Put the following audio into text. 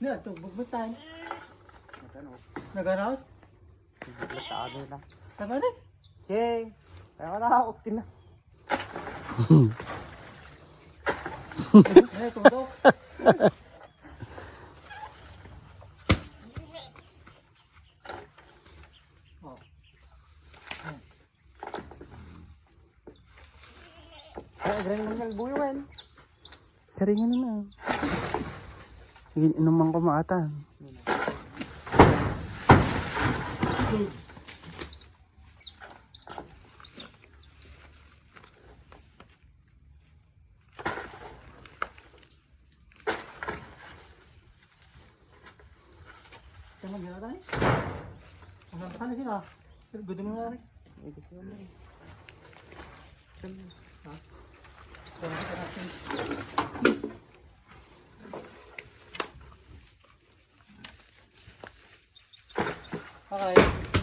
Nga, ito, bugbutan. Nagano? Nagaraw? Nagtado na. Tama na. Che, kaya ka nakakuktin na. Ay, tumbok. Oh. Ay, galing mo ng buyuan. Karingan na na. Inuman ko maata. Tama nga tayo. Hanggang saan na sila? Pero gusto mo nga rin. Ay, gusto mo eh. Tama ka はい。